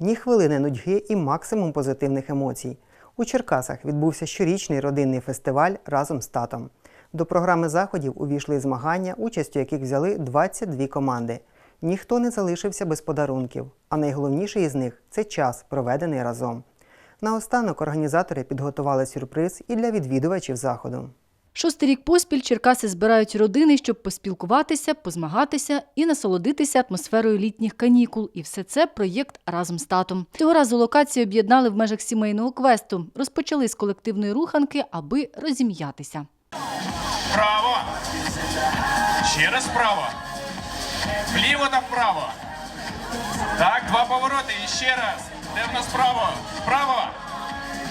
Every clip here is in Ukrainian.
Ні хвилини нудьги і максимум позитивних емоцій. У Черкасах відбувся щорічний родинний фестиваль разом з татом. До програми заходів увійшли змагання, участю яких взяли 22 команди. Ніхто не залишився без подарунків, а найголовніший із них це час, проведений разом. Наостанок організатори підготували сюрприз і для відвідувачів заходу. Шостий рік поспіль Черкаси збирають родини, щоб поспілкуватися, позмагатися і насолодитися атмосферою літніх канікул. І все це проєкт разом з татом. Цього разу локацію об'єднали в межах сімейного квесту. Розпочали з колективної руханки, аби розім'ятися. Вправо. Ще раз вправо. Вліво та вправо. Так, два повороти. І ще раз. Нас вправо? Вправо.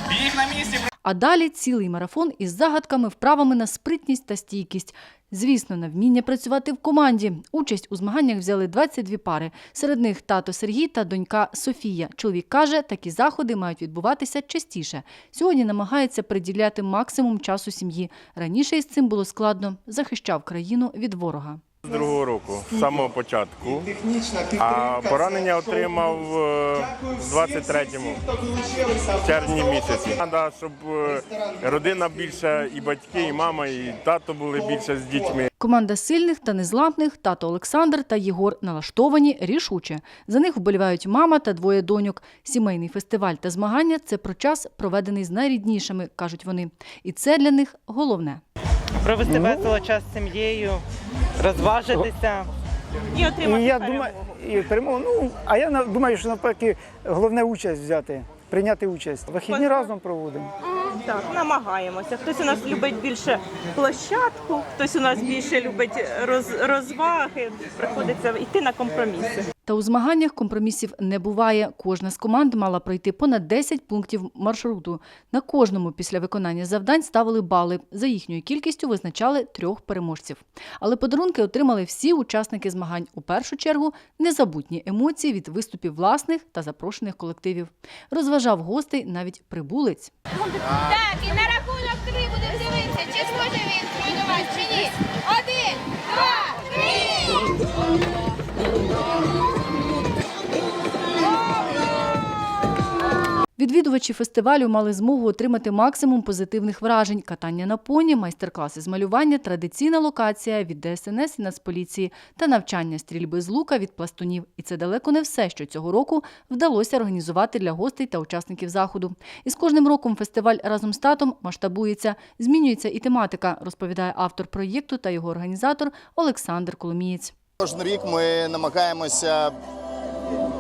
Біг на місці. А далі цілий марафон із загадками, вправами на спритність та стійкість. Звісно, на вміння працювати в команді. Участь у змаганнях взяли 22 пари. Серед них тато Сергій та донька Софія. Чоловік каже, такі заходи мають відбуватися частіше. Сьогодні намагається приділяти максимум часу сім'ї. Раніше із цим було складно. Захищав країну від ворога. Другого року, з самого початку. А поранення отримав е, в 23-му, в червні місяці. Треба, щоб е, родина більше, і батьки, і мама, і тато були більше з дітьми. Команда сильних та незламних тато Олександр та Єгор налаштовані рішуче. За них вболівають мама та двоє доньок. Сімейний фестиваль та змагання це про час, проведений з найріднішими, кажуть вони. І це для них головне. Провести весело час з сім'єю, розважитися і І отримати я перемогу. думаю, і перемогу. Ну, а я на- думаю, що навпаки головне участь взяти, прийняти участь. Вихідні разом проводимо. Так, намагаємося. Хтось у нас любить більше площадку, хтось у нас більше любить роз, розваги. Приходиться йти на компроміси. Та у змаганнях компромісів не буває. Кожна з команд мала пройти понад 10 пунктів маршруту. На кожному після виконання завдань ставили бали. За їхньою кількістю визначали трьох переможців. Але подарунки отримали всі учасники змагань. У першу чергу незабутні емоції від виступів власних та запрошених колективів. Розважав гостей навіть прибулець. Так, і на Відвідувачі фестивалю мали змогу отримати максимум позитивних вражень: катання на поні, майстер-класи з малювання, традиційна локація від ДСНС і Нацполіції та навчання стрільби з лука від пластунів. І це далеко не все, що цього року вдалося організувати для гостей та учасників заходу. І з кожним роком фестиваль разом з татом масштабується, змінюється і тематика, розповідає автор проєкту та його організатор Олександр Коломієць. Кожен рік ми намагаємося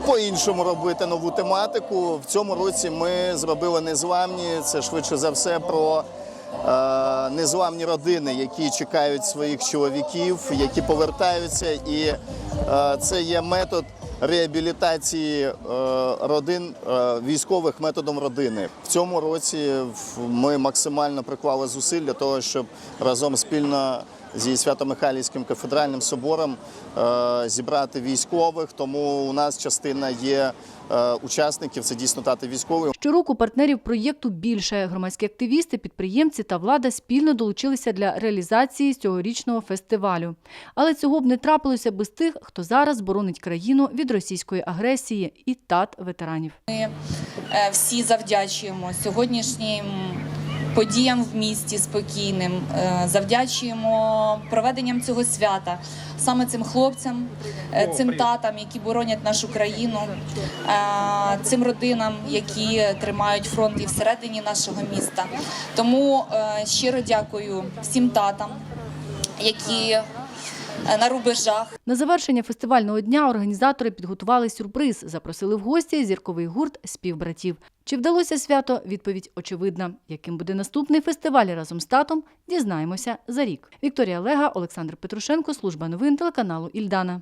по-іншому робити нову тематику. В цьому році ми зробили незламні. Це швидше за все про е, незламні родини, які чекають своїх чоловіків, які повертаються. І е, це є метод реабілітації е, родин е, військових методом родини. В цьому році ми максимально приклали зусиль для того, щоб разом спільно зі Свято-Михайлівським кафедральним собором е, зібрати військових. Тому у нас частина є е, учасників. Це дійсно тати військові. Щороку партнерів проєкту більше. Громадські активісти, підприємці та влада спільно долучилися для реалізації цьогорічного фестивалю. Але цього б не трапилося без тих, хто зараз боронить країну від російської агресії і тат ветеранів. Е, всі завдячуємо сьогоднішнім подіям в місті спокійним. Е, Завдячуємо проведенням цього свята саме цим хлопцям, е, цим татам, які боронять нашу країну, е, цим родинам, які тримають фронт і всередині нашого міста. Тому щиро дякую всім татам, які на рубежах. На завершення фестивального дня організатори підготували сюрприз. Запросили в гості зірковий гурт співбратів. Чи вдалося свято? Відповідь очевидна. Яким буде наступний фестиваль разом з татом, дізнаємося за рік. Вікторія Лега, Олександр Петрушенко, служба новин телеканалу Ільдана.